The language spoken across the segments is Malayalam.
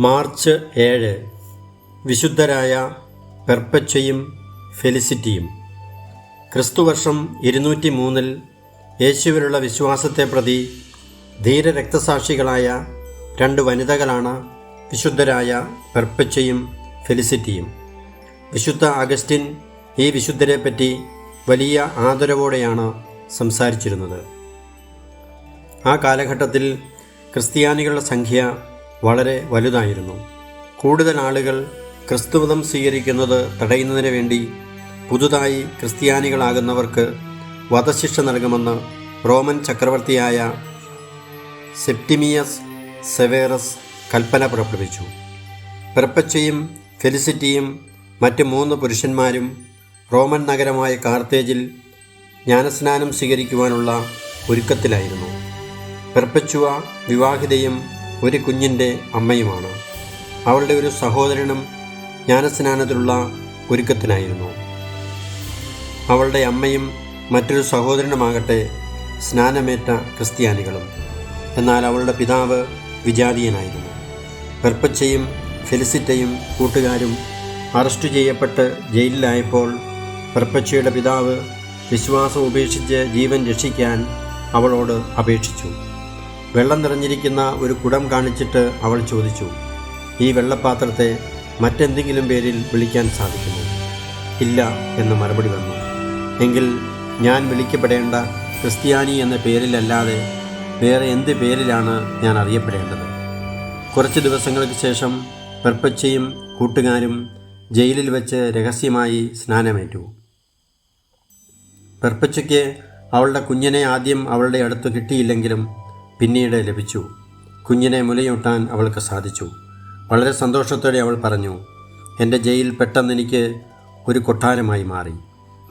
മാർച്ച് ഏഴ്. വിശുദ്ധരായ പെർപ്പച്ചയും ഫെലിസിറ്റിയും. ക്രിസ്തുവർഷം ഇരുന്നൂറ്റി മൂന്നിൽ യേശുവിലുള്ള വിശ്വാസത്തെ പ്രതി ധീര രക്തസാക്ഷികളായ രണ്ട് വനിതകളാണ് വിശുദ്ധരായ പെർപ്പച്ചയും ഫെലിസിറ്റിയും. വിശുദ്ധ അഗസ്റ്റിൻ ഈ വിശുദ്ധരെ പറ്റി വലിയ ആദരവോടെയാണ് സംസാരിച്ചിരുന്നത്. ആ കാലഘട്ടത്തിൽ ക്രിസ്ത്യാനികളുടെ സംഖ്യ വളരെ വലുതായിരുന്നു. കൂടുതൽ ആളുകൾ ക്രിസ്തുമതം സ്വീകരിക്കുന്നത് തടയുന്നതിന് വേണ്ടി പുതുതായി ക്രിസ്ത്യാനികളാകുന്നവർക്ക് വധശിക്ഷ നൽകുമെന്ന് റോമൻ ചക്രവർത്തിയായ സെപ്റ്റിമിയസ് സെവേറസ് കൽപ്പന പുറപ്പെടുവിച്ചു. പെർപ്പച്ചയും ഫെലിസിറ്റിയും മറ്റ് മൂന്ന് പുരുഷന്മാരും റോമൻ നഗരമായ കാർത്തേജിൽ ജ്ഞാനസ്നാനം സ്വീകരിക്കുവാനുള്ള ഒരുക്കത്തിലായിരുന്നു. പെർപ്പച്ചുവ വിവാഹിതയും ഒരു കുഞ്ഞിന്റെ അമ്മയുമാണ്. അവളുടെ ഒരു സഹോദരനും ജ്ഞാനസ്നാനത്തിലുള്ള ഒരുക്കത്തിനായിരുന്നു. അവളുടെ അമ്മയും മറ്റൊരു സഹോദരനുമാകട്ടെ സ്നാനമേറ്റ ക്രിസ്ത്യാനികളും. എന്നാൽ അവളുടെ പിതാവ് വിജാതീയനായിരുന്നു. പെർപ്പച്ചയും ഫെലിസിറ്റയും കൂട്ടുകാരും അറസ്റ്റ് ചെയ്യപ്പെട്ട് ജയിലിലായപ്പോൾ പെർപ്പച്ചയുടെ പിതാവ് വിശ്വാസം ഉപേക്ഷിച്ച് ജീവൻ രക്ഷിക്കാൻ അവളോട് അപേക്ഷിച്ചു. വെള്ളം നിറഞ്ഞിരിക്കുന്ന ഒരു കുടം കാണിച്ചിട്ട് അവൾ ചോദിച്ചു ഈ വെള്ളപ്പാത്രത്തെ മറ്റെന്തെങ്കിലും പേരിൽ വിളിക്കാൻ സാധിക്കുമോ? ഇല്ല എന്ന് മറുപടി വന്നു എങ്കിൽ ഞാൻ വിളിക്കപ്പെടേണ്ട ക്രിസ്ത്യാനി എന്ന പേരിലല്ലാതെ വേറെ എന്ത് പേരിലാണ് ഞാൻ അറിയപ്പെടേണ്ടത്? കുറച്ച് ദിവസങ്ങൾക്ക് ശേഷം പെർപ്പച്ചയും കൂട്ടുകാരും ജയിലിൽ വെച്ച് രഹസ്യമായി സ്നാനമേറ്റു. പെർപ്പച്ചയ്ക്ക് അവളുടെ കുഞ്ഞിനെ ആദ്യം അവളുടെ അടുത്ത് കിട്ടിയില്ലെങ്കിലും പിന്നീട് ലഭിച്ചു. കുഞ്ഞിനെ മുലയൂട്ടാൻ അവൾക്ക് സാധിച്ചു. വളരെ സന്തോഷത്തോടെ അവൾ പറഞ്ഞു എന്റെ ജയിൽ പെട്ടെന്ന് എനിക്ക് ഒരു കൊട്ടാരമായി മാറി.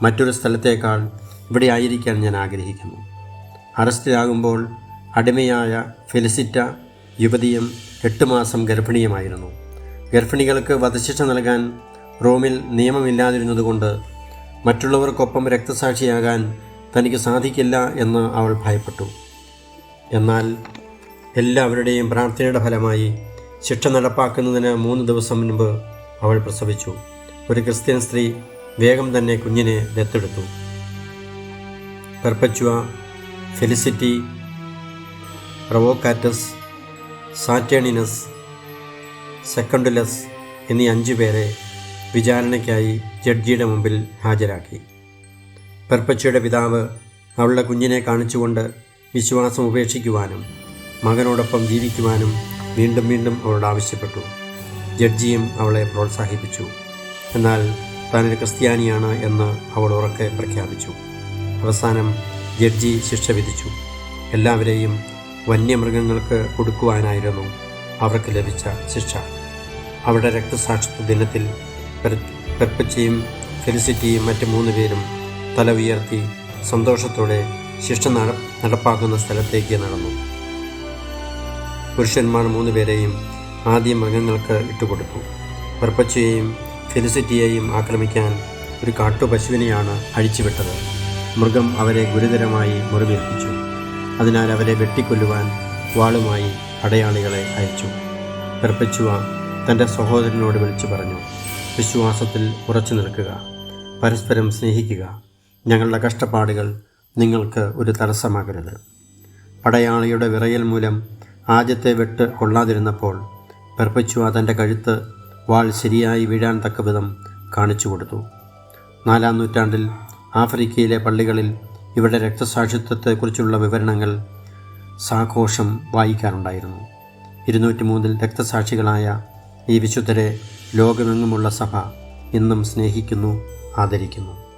മറ്റൊരു സ്ഥലത്തേക്കാൾ ഇവിടെ ആയിരിക്കാൻ ഞാൻ ആഗ്രഹിക്കുന്നു. അറസ്റ്റിലാകുമ്പോൾ അടിമയായ ഫെലിസിറ്റ യുവതിയും എട്ട് മാസം ഗർഭിണിയുമായിരുന്നു. ഗർഭിണികൾക്ക് വധശിക്ഷ നൽകാൻ റോമിൽ നിയമമില്ലാതിരുന്നതുകൊണ്ട് മറ്റുള്ളവർക്കൊപ്പം രക്തസാക്ഷിയാകാൻ തനിക്ക് സാധിക്കില്ല എന്ന് അവൾ ഭയപ്പെട്ടു. എന്നാൽ എല്ലാവരുടെയും പ്രാർത്ഥനയുടെ ഫലമായി ശിക്ഷ നടപ്പാക്കുന്നതിന് മൂന്ന് ദിവസം മുൻപ് അവൾ പ്രസവിച്ചു. ഒരു ക്രിസ്ത്യൻ സ്ത്രീ വേഗം തന്നെ കുഞ്ഞിനെ ദത്തെടുത്തു. പെർപ്പച്ചുവ ഫെലിസിറ്റി പ്രവോക്കാറ്റസ് സാറ്റേണിനസ് സെക്കൻഡുലസ് എന്നീ അഞ്ചു പേരെ വിചാരണയ്ക്കായി ജഡ്ജിയുടെ മുമ്പിൽ ഹാജരാക്കി. പെർപ്പച്ചയുടെ പിതാവ് അവളുടെ കുഞ്ഞിനെ കാണിച്ചുകൊണ്ട് വിശ്വാസം ഉപേക്ഷിക്കുവാനും മകനോടൊപ്പം ജീവിക്കുവാനും വീണ്ടും വീണ്ടും അവളോട് ആവശ്യപ്പെട്ടു. ജഡ്ജിയും അവളെ പ്രോത്സാഹിപ്പിച്ചു. എന്നാൽ താനൊരു ക്രിസ്ത്യാനിയാണ് എന്ന് അവൾ ഉറക്കെ പ്രഖ്യാപിച്ചു. അവസാനം ജഡ്ജി ശിക്ഷ വിധിച്ചു. എല്ലാവരെയും വന്യമൃഗങ്ങൾക്ക് കൊടുക്കുവാനായിരുന്നു അവർക്ക് ലഭിച്ച ശിക്ഷ. അവരുടെ രക്തസാക്ഷിത്വ ദിനത്തിൽ പെർ- പെർപ്പച്ചയും ഫെലിസിറ്റിയും മറ്റ് മൂന്ന് പേരും തല ഉയർത്തി സന്തോഷത്തോടെ ശിക്ഷ നട നടപ്പാക്കുന്ന സ്ഥലത്തേക്ക് നടന്നു. പുരുഷന്മാർ മൂന്ന് പേരെയും ആദ്യം മൃഗങ്ങൾക്ക് ഇട്ടുകൊടുത്തു. പെർപ്പച്ചയെയും ഫെലിസിറ്റിയെയും ആക്രമിക്കാൻ ഒരു കാട്ടുപശുവിനെയാണ് അഴിച്ചുവിട്ടത്. മൃഗം അവരെ ഗുരുതരമായി മുറിവേൽപ്പിച്ചു. അതിനാൽ അവരെ വെട്ടിക്കൊല്ലുവാൻ വാളുമായി അടയാളികളെ അയച്ചു. പെർപ്പച്ചുവ തന്റെ സഹോദരനോട് വിളിച്ചു പറഞ്ഞു വിശ്വാസത്തിൽ ഉറച്ചു നിൽക്കുക പരസ്പരം സ്നേഹിക്കുക. ഞങ്ങളുടെ കഷ്ടപ്പാടുകൾ നിങ്ങൾക്ക് ഒരു തടസ്സമാകരുത്. പടയാളിയുടെ വിറയൽ മൂലം ആദ്യത്തെ വെട്ട് കൊള്ളാതിരുന്നപ്പോൾ പെർപ്പച്ചുവ തന്റെ കഴുത്ത് വാൾ ശരിയായി വീഴാൻ തക്കവിധം കാണിച്ചു കൊടുത്തു. നാലാം നൂറ്റാണ്ടിൽ ആഫ്രിക്കയിലെ പള്ളികളിൽ ഇവിടെ രക്തസാക്ഷിത്വത്തെക്കുറിച്ചുള്ള വിവരണങ്ങൾ സാഘോഷം വായിക്കാറുണ്ടായിരുന്നു. ഇരുന്നൂറ്റി മൂന്നിൽ രക്തസാക്ഷികളായ ഈ വിശുദ്ധരെ ലോകമെങ്ങുമുള്ള സഭ ഇന്നും സ്നേഹിക്കുന്നു ആദരിക്കുന്നു.